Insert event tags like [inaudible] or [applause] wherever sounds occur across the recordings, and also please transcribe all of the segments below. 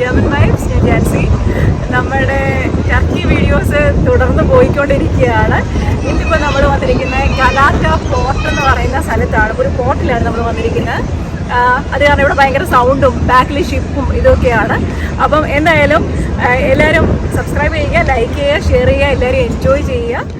German vibes ഞാൻ ജാൻസി നമ്മുടെ Turkey videos തുടർന്ന് പോയിക്കൊണ്ടിരിക്കുകയാണ്. ഇന്നിപ്പോൾ നമ്മൾ വന്നിരിക്കുന്ന കലാറ്റ പോർട്ട് എന്ന് പറയുന്ന സ്ഥലത്താണ്. ഒരു പോർട്ടിലാണ് നമ്മൾ വന്നിരിക്കുന്നത്. അത് കാരണം ഇവിടെ ഭയങ്കര സൗണ്ടും ബാക്കിൽ ഷിപ്പും ഇതൊക്കെയാണ്. അപ്പം എന്തായാലും എല്ലാവരും സബ്സ്ക്രൈബ് ചെയ്യുക ലൈക്ക് ചെയ്യുക ഷെയർ ചെയ്യുക എല്ലാവരും എൻജോയ് ചെയ്യുക.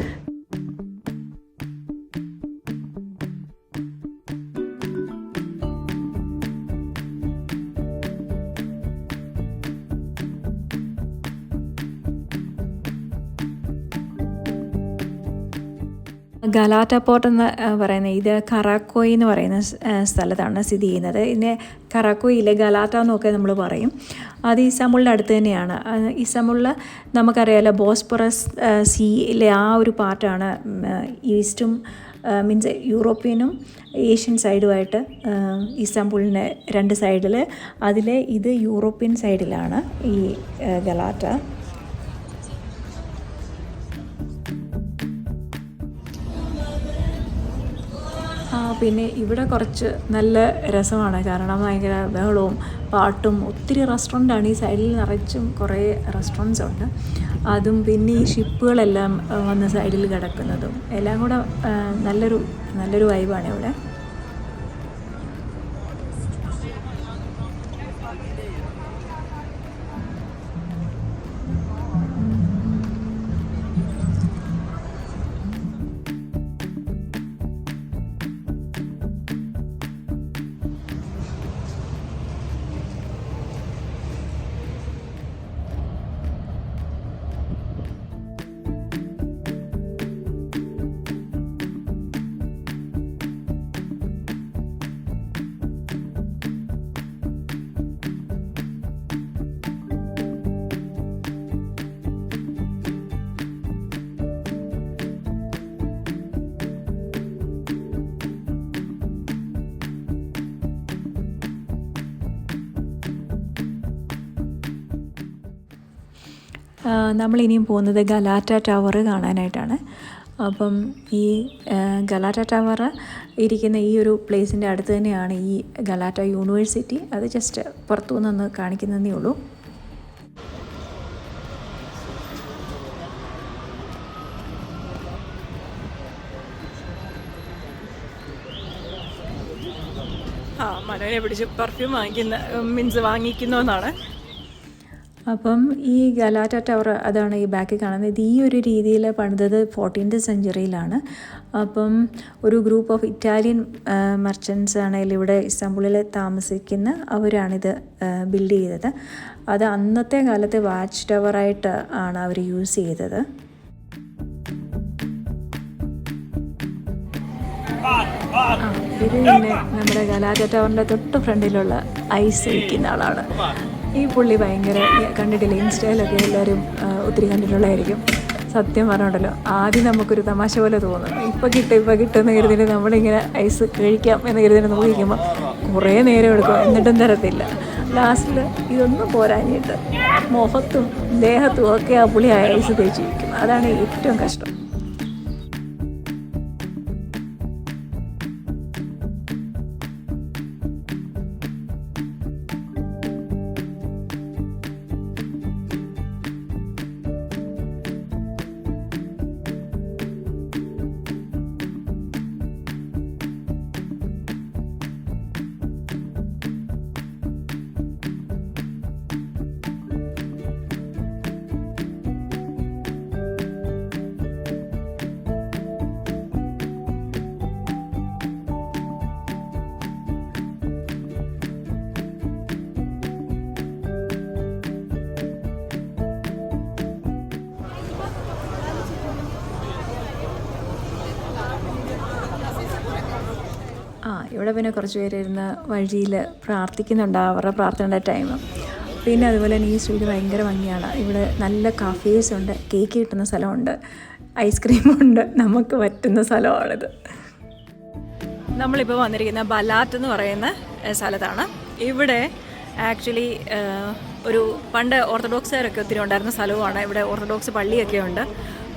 ഗലാറ്റ പോർട്ട് എന്ന് പറയുന്ന ഇത് കറാക്കോയി എന്ന് പറയുന്ന സ്ഥലത്താണ് സ്ഥിതി ചെയ്യുന്നത്. ഇതിനെ കറാക്കോയിലെ ഗലാറ്റ എന്നൊക്കെ നമ്മൾ പറയും. അത് ഇസാമുളിന്റെ അടുത്ത് തന്നെയാണ്. ഇസാമുളിൽ നമുക്കറിയാമല്ലോ ബോസ്പൊറസ് സീയിലെ ആ ഒരു പാർട്ടാണ് ഈസ്റ്റും മീൻസ് യൂറോപ്യനും ഏഷ്യൻ സൈഡുമായിട്ട് ഇസ്താംബുളിന്റെ രണ്ട് സൈഡിൽ അതിലെ ഇത് യൂറോപ്യൻ സൈഡിലാണ് ഈ ഗലാറ്റ. പിന്നെ ഇവിടെ കുറച്ച് നല്ല രസമാണ്. കാരണം ഭയങ്കര ബഹളവും പാട്ടും. ഒത്തിരി റെസ്റ്റോറന്റാണ് ഈ സൈഡിൽ നിറച്ചും കുറേ റെസ്റ്റോറന്റ്സ് ഉണ്ട്. അതും പിന്നെ ഈ ഷിപ്പുകളെല്ലാം വന്ന സൈഡിൽ കിടക്കുന്നതും. എല്ലാം കൂടെ നല്ലൊരു നല്ലൊരു വൈബാണ് ഇവിടെ. നമ്മളിനിയും പോകുന്നത് ഗലാറ്റ ടവർ കാണാനായിട്ടാണ്. അപ്പം ഈ ഗലാറ്റ ടവർ ഇരിക്കുന്ന ഈ ഒരു പ്ലേസിന്റെ അടുത്ത് തന്നെയാണ് ഈ ഗലാറ്റ യൂണിവേഴ്സിറ്റി. അത് ജസ്റ്റ് പുറത്തു നിന്നൊന്ന് കാണിക്കുന്നതേ ഉള്ളൂ. ആ മനോനെ പിടിച്ച് പെർഫ്യൂം വാങ്ങിക്കുന്ന മീൻസ് വാങ്ങിക്കുന്നു എന്നാണ് അപ്പം ഈ ഗലാറ്റ ടവർ അതാണ് ഈ ബാക്കിൽ കാണുന്നത്. ഇത് ഈ ഒരു രീതിയിൽ പണിതത് ഫോർട്ടീൻത് സെഞ്ചുറിയിലാണ് അപ്പം ഒരു ഗ്രൂപ്പ് ഓഫ് ഇറ്റാലിയൻ മർച്ചൻസ് ആണെങ്കിൽ ഇവിടെ ഇസ്താംബുളിൽ താമസിക്കുന്ന അവരാണിത് ബിൽഡ് ചെയ്തത്. അത് അന്നത്തെ കാലത്ത് വാച്ച് ടവറായിട്ട് ആണ് അവർ യൂസ് ചെയ്തത്. ഇത് പിന്നെ നമ്മുടെ ഗലാറ്റ ടവറിന്റെ തൊട്ട് ഫ്രണ്ടിലുള്ള ഐസ് വയ്ക്കുന്ന ആളാണ്. ഈ പുള്ളി ഭയങ്കര കണ്ടിട്ടില്ല? ഇൻസ്റ്റയിലൊക്കെ എല്ലാവരും ഒത്തിരി കണ്ടിട്ടുള്ളതായിരിക്കും. സത്യം പറഞ്ഞുണ്ടല്ലോ. ആദ്യം നമുക്കൊരു തമാശ പോലെ തോന്നും. ഇപ്പം കിട്ടും ഇപ്പം കിട്ടുമെന്ന് കരുതിയിട്ട് നമ്മളിങ്ങനെ ഐസ് കഴിക്കാം എന്ന് കരുതിയിട്ട് നോക്കിക്കുമ്പോൾ കുറേ നേരം എടുക്കും. എന്നിട്ടും തരത്തില്ല. ലാസ്റ്റിൽ ഇതൊന്നും പോരാഞ്ഞിട്ട് മുഖത്തും ദേഹത്തും ഒക്കെ ആ പുളി ഐസ് തേച്ച് വയ്ക്കും അതാണ് ഏറ്റവും കഷ്ടം. ആ ഇവിടെ പിന്നെ കുറച്ച് പേര് ഇരുന്ന് വഴിയിൽ പ്രാർത്ഥിക്കുന്നുണ്ട് അവരുടെ പ്രാർത്ഥനയുടെ ടൈം പിന്നെ അതുപോലെ തന്നെ ഈ സ്ട്രീറ്റ് ഭയങ്കര ഭംഗിയാണ്. ഇവിടെ നല്ല കഫേസ് ഉണ്ട് കേക്ക് കിട്ടുന്ന സ്ഥലമുണ്ട് ഐസ്ക്രീമുണ്ട് നമുക്ക് പറ്റുന്ന സ്ഥലമാണിത്. നമ്മളിപ്പോൾ വന്നിരിക്കുന്ന ബലാത്ത് എന്ന് പറയുന്ന സ്ഥലത്താണ്. ഇവിടെ ആക്ച്വലി ഒരു പണ്ട് ഓർത്തഡോക്സുകാരൊക്കെ ഒത്തിരി ഉണ്ടായിരുന്ന സ്ഥലവുമാണ്. ഇവിടെ ഓർത്തഡോക്സ് പള്ളിയൊക്കെ ഉണ്ട്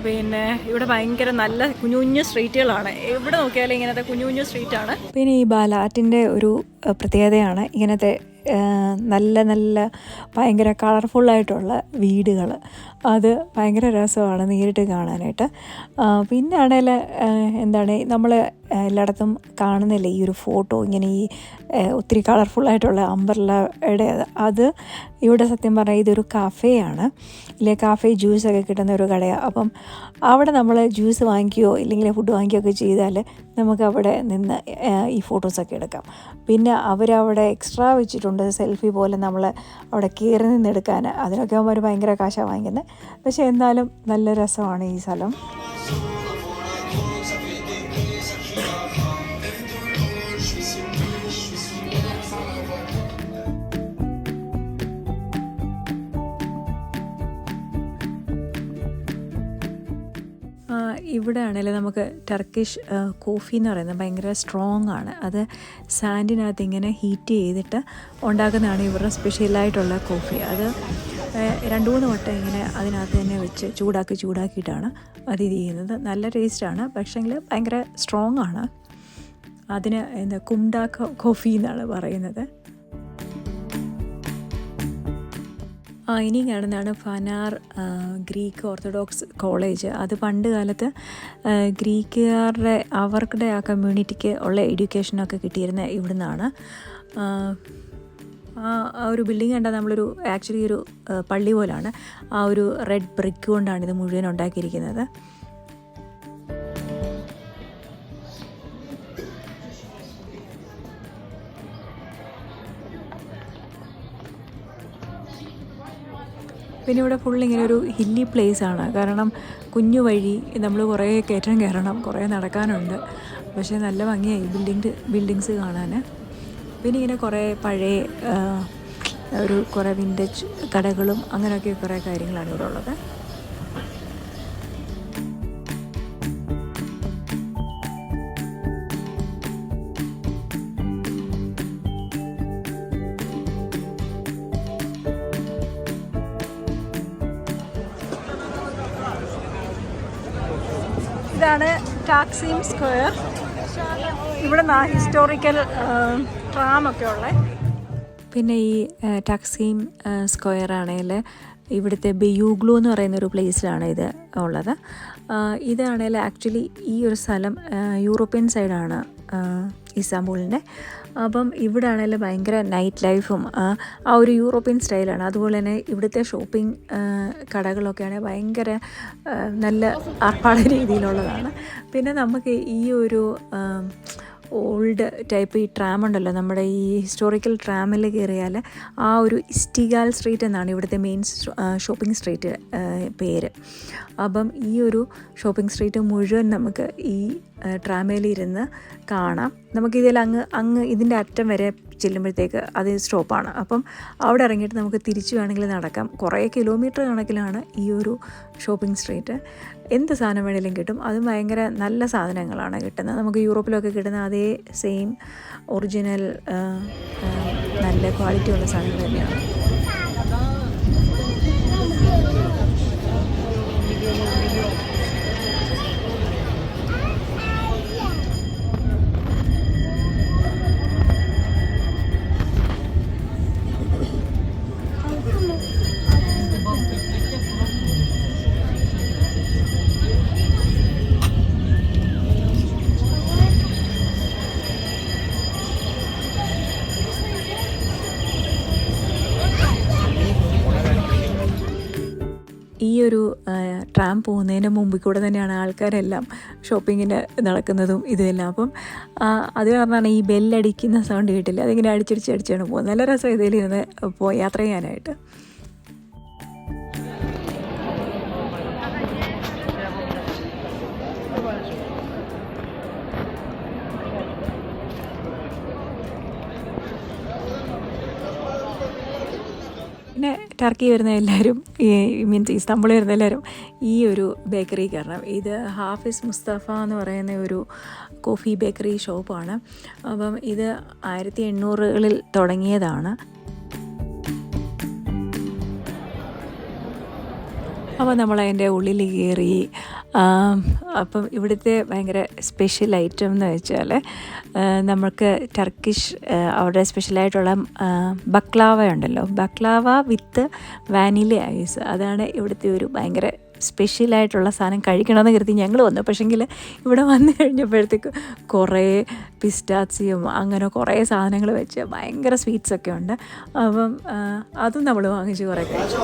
പിന്നെ ഇവിടെ ഭയങ്കര നല്ല കുഞ്ഞു കുഞ്ഞു സ്ട്രീറ്റുകളാണ്. എവിടെ നോക്കിയാലും ഇങ്ങനത്തെ കുഞ്ഞു കുഞ്ഞു സ്ട്രീറ്റാണ്. പിന്നെ ഈ ബാലാറ്റിന്റെ ഒരു പ്രത്യേകതയാണ് ഇങ്ങനത്തെ നല്ല നല്ല ഭയങ്കര കളർഫുള്ളായിട്ടുള്ള വീടുകൾ അത് ഭയങ്കര രസമാണ് നേരിട്ട് കാണാനായിട്ട്. പിന്നെ എന്താണ് നമ്മൾ എല്ലായിടത്തും കാണുന്നില്ല ഈ ഒരു ഫോട്ടോ ഇങ്ങനെ ഈ ഒത്തിരി കളർഫുള്ളായിട്ടുള്ള അമ്പർലയുടെ അത്. ഇവിടെ സത്യം പറഞ്ഞാൽ ഇതൊരു കഫേയാണ് ഇല്ലേ കാഫേ ജ്യൂസൊക്കെ കിട്ടുന്ന ഒരു കടയാണ് അപ്പം അവിടെ നമ്മൾ ജ്യൂസ് വാങ്ങിക്കുകയോ ഇല്ലെങ്കിൽ ഫുഡ് വാങ്ങിക്കുകയോ ഒക്കെ ചെയ്താൽ നമുക്ക് അവിടെ നിന്ന് ഈ ഫോട്ടോസൊക്കെ എടുക്കാം. പിന്നെ അവരവിടെ എക്സ്ട്രാ വെച്ചിട്ടുണ്ട് സെൽഫി പോലെ നമ്മൾ അവിടെ കയറി നിന്നെടുക്കാൻ അതിനൊക്കെ അവർ ഭയങ്കര കാശാണ് വാങ്ങിക്കുന്നത്. പക്ഷേ എന്നാലും നല്ല രസമാണ് ഈ സ്ഥലം. ഇവിടെ ആണെങ്കിൽ നമുക്ക് ടർക്കിഷ് കോഫി എന്ന് പറയുന്നത്. ഭയങ്കര സ്ട്രോങ് ആണ്. അത് സാൻഡിനകത്ത് ഇങ്ങനെ ഹീറ്റ് ചെയ്തിട്ട് ഉണ്ടാക്കുന്നതാണ് ഇവരുടെ സ്പെഷ്യലായിട്ടുള്ള കോഫി അത് രണ്ട് മൂന്ന് വട്ടം ഇങ്ങനെ അതിനകത്ത് തന്നെ വെച്ച് ചൂടാക്കി ചൂടാക്കിയിട്ടാണ് അത് ഇത് ചെയ്യുന്നത്. നല്ല ടേസ്റ്റാണ് പക്ഷേങ്കിൽ ഭയങ്കര സ്ട്രോങ് ആണ്. അതിന് എന്താ കുംഡ കോഫി എന്നാണ് പറയുന്നത്. ആ ഇനി കാണുന്നതാണ് ഫനാർ ഗ്രീക്ക് ഓർത്തഡോക്സ് കോളേജ് അത് പണ്ട് കാലത്ത് ഗ്രീക്കുകാരുടെ അവരുടെ ആ കമ്മ്യൂണിറ്റിക്ക് ഉള്ള എഡ്യൂക്കേഷനൊക്കെ കിട്ടിയിരുന്ന ഇവിടുന്നാണ്. ആ, ഒരു ബിൽഡിംഗ് കണ്ടാൽ നമ്മളൊരു ആക്ച്വലി ഒരു പള്ളി പോലാണ്. ആ ഒരു റെഡ് ബ്രിക്ക് കൊണ്ടാണ് ഇത് മുഴുവൻ ഉണ്ടാക്കിയിരിക്കുന്നത്. പിന്നെ ഇവിടെ ഫുൾ ഇങ്ങനെ ഒരു ഹില്ലി പ്ലേസ് ആണ്. കാരണം കുഞ്ഞു വഴി നമ്മൾ കുറേ കയറ്റം കയറണം കുറേ നടക്കാനുണ്ട്. പക്ഷേ നല്ല ഭംഗിയായി ബിൽഡിംഗ് ബിൽഡിങ്സ് കാണാൻ പിന്നെ ഇങ്ങനെ കുറേ പഴയ ഒരു കുറേ വിന്റേജ് കടകളും അങ്ങനെയൊക്കെ കുറേ കാര്യങ്ങളാണ് ഇവിടെ ഉള്ളത്. ഇതാണ് ടാക്സിം സ്ക്വയർ. ഇവിടെ ഹിസ്റ്റോറിക്കൽ ട്രാമൊക്കെ ഉള്ളത് പിന്നെ ഈ ടാക്സിം സ്ക്വയർ ആണെങ്കിൽ ഇവിടുത്തെ ബെയൂഗ്ലു എന്ന് പറയുന്ന ഒരു പ്ലേസിലാണ് ഇത് ഉള്ളത്. ഇതാണെങ്കിൽ ആക്ച്വലി ഈ ഒരു സ്ഥലം യൂറോപ്യൻ സൈഡാണ് ഇസ്താംബൂളിന്റെ. അപ്പം ഇവിടെ ആണെങ്കിൽ ഭയങ്കര നൈറ്റ് ലൈഫും ആ ഒരു യൂറോപ്യൻ സ്റ്റൈലാണ് അതുപോലെ തന്നെ ഇവിടുത്തെ ഷോപ്പിംഗ് കടകളൊക്കെ ആണെങ്കിൽ ഭയങ്കര നല്ല ആർപ്പാട രീതിയിലുള്ളതാണ്. പിന്നെ നമുക്ക് ഈ ഒരു ഓൾഡ് ടൈപ്പ് ഈ ട്രാം ഉണ്ടല്ലോ നമ്മുടെ ഈ ഹിസ്റ്റോറിക്കൽ ട്രാമിൽ കയറിയാൽ ആ ഒരു ഇസ്റ്റിഗാൽ സ്ട്രീറ്റ് എന്നാണ് ഇവിടുത്തെ മെയിൻ ഷോപ്പിംഗ് സ്ട്രീറ്റ് പേര്. അപ്പം ഈ ഒരു ഷോപ്പിംഗ് സ്ട്രീറ്റ് മുഴുവൻ നമുക്ക് ഈ ട്രാമേലിരുന്ന് കാണാം. നമുക്കിതിൽ അങ്ങ് അങ്ങ് ഇതിന്റെ അറ്റം വരെ ചെല്ലുമ്പോഴത്തേക്ക് അത് സ്റ്റോപ്പാണ്. അപ്പം അവിടെ ഇറങ്ങിയിട്ട് നമുക്ക് തിരിച്ചു വേണമെങ്കിൽ നടക്കാം. കുറേ കിലോമീറ്റർ കണക്കിലാണ് ഈ ഒരു ഷോപ്പിംഗ് സ്ട്രീറ്റ്. എന്ത് സാധനം വേണേലും കിട്ടും. അതും ഭയങ്കര നല്ല സാധനങ്ങളാണ് കിട്ടുന്നത്. നമുക്ക് യൂറോപ്പിലൊക്കെ കിട്ടുന്ന അതേ സെയിം ഒറിജിനൽ നല്ല ക്വാളിറ്റി ഉള്ള സാധനങ്ങൾ തന്നെയാണ്. പോകുന്നതിന് മുമ്പിൽ കൂടെ തന്നെയാണ് ആൾക്കാരെല്ലാം ഷോപ്പിങ്ങിന് നടക്കുന്നതും ഇതുമെല്ലാം അപ്പം അത് കാരണമാണ് ഈ ബെല്ലടിക്കുന്ന സൗണ്ട് കേട്ടില്ല. അതിങ്ങനെ അടിച്ചടിച്ച് അടിച്ചാണ് പോകുന്നത്. നല്ല രസം ഇതിലിരുന്ന് പോ യാത്ര ചെയ്യാനായിട്ട്. ടർക്കി വരുന്ന എല്ലാവരും ഈ മീൻസ് ഇസ്താംബുളിൽ വരുന്ന എല്ലാവരും ഈ ഒരു ബേക്കറി കാരണം. ഇത് ഹാഫിസ് മുസ്തഫ എന്ന് പറയുന്ന ഒരു കോഫി ബേക്കറി ഷോപ്പാണ് അപ്പം ഇത് ആയിരത്തി എണ്ണൂറുകളിൽ തുടങ്ങിയതാണ്. അപ്പോൾ നമ്മൾ അതിന്റെ ഉള്ളിൽ കയറി അപ്പം ഇവിടുത്തെ ഭയങ്കര സ്പെഷ്യൽ ഐറ്റം എന്ന് വെച്ചാൽ നമുക്ക് ടർക്കിഷ് അവരുടെ സ്പെഷ്യലായിട്ടുള്ള ബക്ലാവ ഉണ്ടല്ലോ. ബക്ലാവ വിത്ത് വാനില ഐസ് അതാണ് ഇവിടുത്തെ ഒരു ഭയങ്കര സ്പെഷ്യലായിട്ടുള്ള സാധനം. കഴിക്കണമെന്ന് കരുതി ഞങ്ങൾ വന്നു. പക്ഷെങ്കിൽ ഇവിടെ വന്നു കഴിഞ്ഞപ്പോഴത്തേക്ക് കുറേ പിസ്റ്റാച്ചിയും അങ്ങനെ കുറേ സാധനങ്ങൾ വെച്ച് ഭയങ്കര സ്വീറ്റ്സൊക്കെ ഉണ്ട്. അപ്പം അതും നമ്മൾ വാങ്ങിച്ച് കുറേ കഴിച്ചു.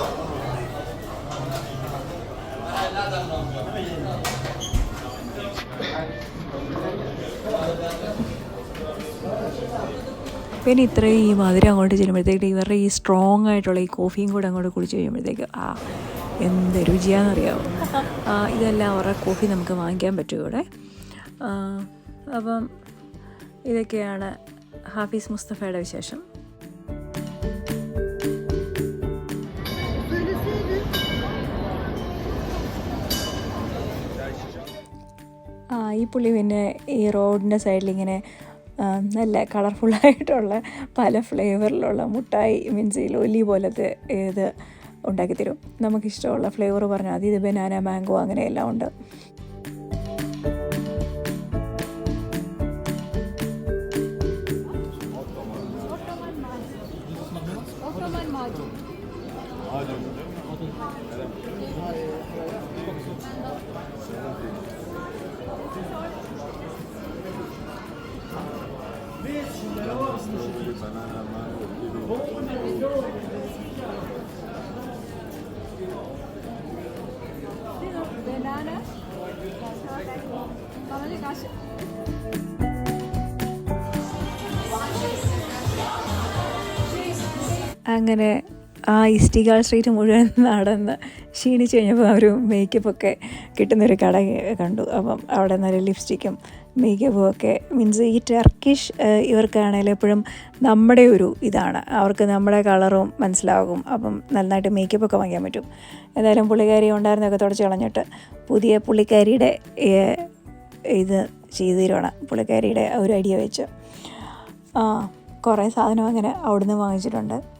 പിന്നെ ഇത്രയും ഈ മധുരം അങ്ങോട്ട് ചെല്ലുമ്പോഴത്തേക്ക് ഇവരുടെ ഈ സ്ട്രോങ് ആയിട്ടുള്ള ഈ കോഫിയും കൂടെ അങ്ങോട്ട് കുടിച്ച് കഴിയുമ്പോഴത്തേക്ക് ആ എന്ത് രുചിയാണെന്നറിയാമോ ഇതെല്ലാം അവരുടെ കോഫി നമുക്ക് വാങ്ങിക്കാൻ പറ്റും ഇവിടെ അപ്പം ഇതൊക്കെയാണ് ഹാഫീസ് മുസ്തഫയുടെ വിശേഷം. ഈ പുള്ളി പിന്നെ ഈ റോഡിന്റെ സൈഡിൽ ഇങ്ങനെ നല്ല കളർഫുള്ളായിട്ടുള്ള പല ഫ്ലേവറിലുള്ള മുട്ടായി മീൻസ് ലോലി പോലത്തെ ഇത് ഉണ്ടാക്കി തരും നമുക്കിഷ്ടമുള്ള ഫ്ലേവർ പറഞ്ഞാൽ മതി. ഇത് ബനാന മാംഗോ അങ്ങനെയെല്ലാം ഉണ്ട്. അങ്ങനെ ആ ഇസ്റ്റിഗാൾ സ്ട്രീറ്റ് മുഴുവൻ [laughs] നടന്ന് ക്ഷീണിച്ച് കഴിഞ്ഞപ്പോൾ ഒരു മേക്കപ്പൊക്കെ കിട്ടുന്നൊരു കട കണ്ടു. അപ്പം അവിടെ നല്ല ലിപ്സ്റ്റിക്കും മേക്കപ്പും ഒക്കെ. മീൻസ് ഈ ടർക്കിഷ് ഇവർക്കാണെങ്കിൽ എപ്പോഴും നമ്മുടെ ഒരു ഇതാണ്. അവർക്ക് നമ്മുടെ കളറും മനസ്സിലാകും. അപ്പം നന്നായിട്ട് മേക്കപ്പൊക്കെ വാങ്ങിക്കാൻ പറ്റും. എന്തായാലും പുള്ളിക്കാരി ഉണ്ടായിരുന്നൊക്കെ തുടച്ച് കളഞ്ഞിട്ട് പുതിയ പുള്ളിക്കാരിയുടെ ഇത് ചെയ്തിരുവാണ് പുള്ളിക്കാരിയുടെ ഒരു ഐഡിയ വെച്ച്. കുറേ സാധനം അങ്ങനെ അവിടുന്ന് വാങ്ങിച്ചിട്ടുണ്ട്.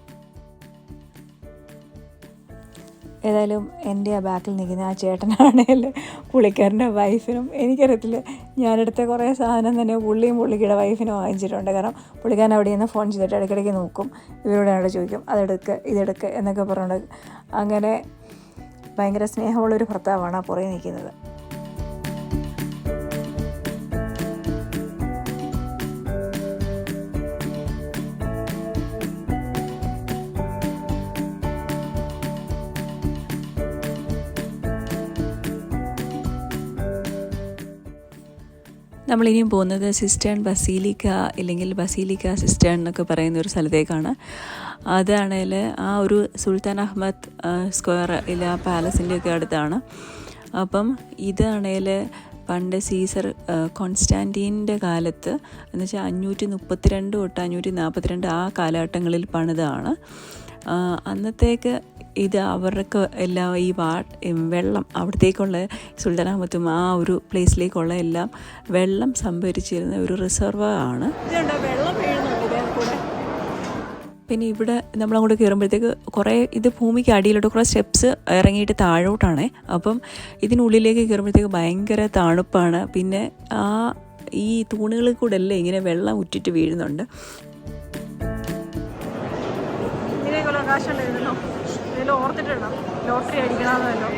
ഏതായാലും എന്റെ ആ ബാക്കിൽ നിൽക്കുന്ന ആ ചേട്ടനാണെങ്കിൽ പുള്ളിക്കാരന്റെ വൈഫിനും എനിക്കറിയത്തില്ല. ഞാനെടുത്ത കുറേ സാധനം തന്നെ പുള്ളിയും പുള്ളിക്കിടെ വൈഫിനും വാങ്ങിച്ചിട്ടുണ്ട്. കാരണം പുള്ളിക്കാരൻ അവിടെ നിന്ന് ഫോൺ ചെയ്തിട്ട് ഇടയ്ക്കിടയ്ക്ക് നോക്കും. ഇവരോട് അവിടെ ചോദിക്കും അതെടുക്ക് ഇതെടുക്ക് എന്നൊക്കെ പറഞ്ഞുകൊണ്ട് അങ്ങനെ ഭയങ്കര സ്നേഹമുള്ളൊരു ഭർത്താവാണ് ആ പുറകെ നിൽക്കുന്നത്. നമ്മളിനിയും പോകുന്നത് സിസ്റ്റേൺ ബസീലിക്ക ഇല്ലെങ്കിൽ ബസീലിക്ക സിസ്റ്റേൺ എന്നൊക്കെ പറയുന്ന ഒരു സ്ഥലത്തേക്കാണ്. അതാണെങ്കിൽ ആ ഒരു സുൽത്താൻ അഹമ്മദ് സ്ക്വയർ ഇല്ല പാലസിന്റെ ഒക്കെ അടുത്താണ്. അപ്പം ഇതാണെങ്കിൽ പണ്ട് സീസർ കോൺസ്റ്റാന്റീന്റെ കാലത്ത് എന്ന് വെച്ചാൽ അഞ്ഞൂറ്റി മുപ്പത്തിരണ്ട് തൊട്ട് അഞ്ഞൂറ്റി നാൽപ്പത്തിരണ്ട് ആ കാലഘട്ടങ്ങളിൽ പണിതാണ്. അന്നത്തേക്ക് ഇത് അവർക്ക് എല്ലാം ഈ വാ വെള്ളം അവിടത്തേക്കുള്ള സുൽത്താനാമത്തും ആ ഒരു പ്ലേസിലേക്കുള്ള എല്ലാം വെള്ളം സംഭരിച്ചിരുന്ന ഒരു റിസർവ് ആണ്. പിന്നെ ഇവിടെ നമ്മളങ്ങോട്ട് കയറുമ്പോഴത്തേക്ക് കുറേ ഇത് ഭൂമിക്ക് അടിയിലോട്ട് കുറേ സ്റ്റെപ്സ് ഇറങ്ങിയിട്ട് താഴോട്ടാണ്. അപ്പം ഇതിനുള്ളിലേക്ക് കയറുമ്പോഴത്തേക്ക് ഭയങ്കര തണുപ്പാണ്. പിന്നെ ആ ഈ തൂണുകളിൽ കൂടെ അല്ലേ ഇങ്ങനെ വെള്ളം ഉറ്റിട്ട് വീഴുന്നുണ്ട്. ഇങ്ങനെയൊക്കെയുള്ള കാശുണ്ടായിരുന്നല്ലോ ഇതിൽ ഓർത്തിട്ടുണ്ടോ? ലോട്ടറി അടിക്കണമെന്നല്ലോ.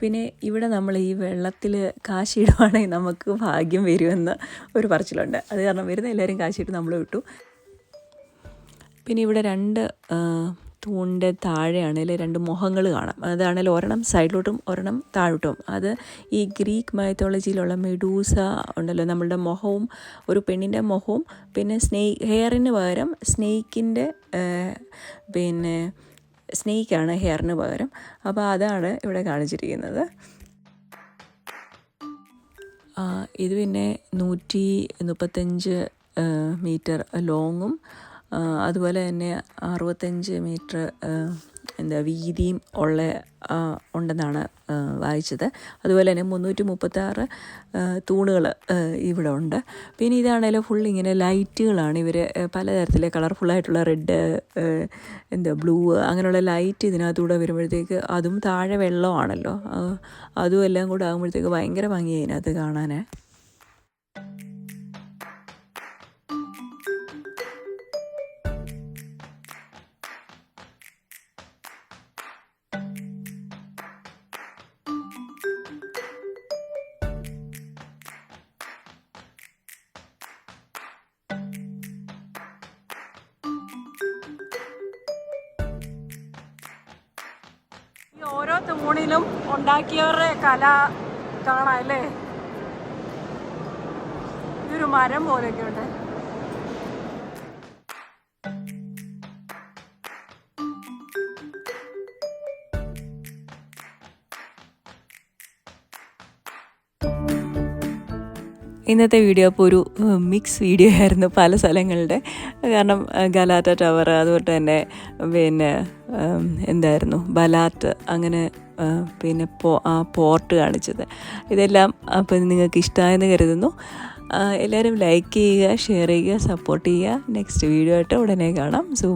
പിന്നെ ഇവിടെ നമ്മൾ ഈ വെള്ളത്തിൽ കാശിടുവാണെങ്കിൽ നമുക്ക് ഭാഗ്യം വരുമെന്ന് ഒരു പറച്ചിലുണ്ട്. അത് കാരണം വരുന്ന എല്ലാവരും കാശിട്ട് നമ്മൾ വിട്ടു. പിന്നെ ഇവിടെ രണ്ട് തൂണിന്റെ താഴെയാണെങ്കിൽ രണ്ട് മുഖങ്ങൾ കാണാം. അതാണെങ്കിൽ ഒരെണ്ണം സൈഡിലോട്ടും ഒരെണ്ണം താഴോട്ടും. അത് ഈ ഗ്രീക്ക് മൈത്തോളജിയിലുള്ള മെഡൂസ ഉണ്ടല്ലോ നമ്മളുടെ മുഖവും ഒരു പെണ്ണിന്റെ മുഖവും പിന്നെ സ്നേഹ് ഹെയറിന് പകരം സ്നേക്കിന്റെ പിന്നെ സ്നേക്കാണ് ഹെയറിന് പകരം. അപ്പോൾ അതാണ് ഇവിടെ കാണിച്ചിരിക്കുന്നത്. ഇത് പിന്നെ നൂറ്റി മുപ്പത്തഞ്ച് മീറ്റർ ലോങ്ങും അതുപോലെ തന്നെ അറുപത്തഞ്ച് മീറ്റർ എന്താ വീതിയും ഉള്ള ഉണ്ടെന്നാണ് വായിച്ചത്. അതുപോലെ തന്നെ മുന്നൂറ്റി മുപ്പത്താറ് തൂണുകൾ ഇവിടെ ഉണ്ട്. പിന്നെ ഇതാണേലും ഫുൾ ഇങ്ങനെ ലൈറ്റുകളാണ് ഇവർ പലതരത്തിലെ കളർഫുള്ളായിട്ടുള്ള റെഡ് എന്താ ബ്ലൂ അങ്ങനെയുള്ള ലൈറ്റ് ഇതിനകത്തൂടെ വരുമ്പോഴത്തേക്ക് അതും താഴെ വെള്ളമാണല്ലോ. അതും എല്ലാം കൂടെ ആകുമ്പോഴത്തേക്ക് ഭയങ്കര ഭംഗിയാണ് അതിനകത്ത് കാണാൻ ഓരോ തൂണിലും ഉണ്ടാക്കിയവരുടെ കല കാണാം അല്ലേ? ഇതൊരു മരം പോലെയൊക്കെ ഉണ്ട് ഇന്നത്തെ വീഡിയോ അപ്പോൾ ഒരു മിക്സ് വീഡിയോ ആയിരുന്നു പല സ്ഥലങ്ങളുടെ. കാരണം ഗലാറ്റ ടവർ അതുപോലെ തന്നെ പിന്നെ എന്തായിരുന്നു ബലാറ്റ് അങ്ങനെ പിന്നെ പോ ആ പോർട്ട് കാണിച്ചത്. ഇതെല്ലാം അപ്പോൾ നിങ്ങൾക്ക് ഇഷ്ടമായെന്ന് കരുതുന്നു. എല്ലാവരും ലൈക്ക് ചെയ്യുക ഷെയർ ചെയ്യുക സപ്പോർട്ട് ചെയ്യുക. നെക്സ്റ്റ് വീഡിയോ ആയിട്ട് ഉടനെ കാണാം. സൂ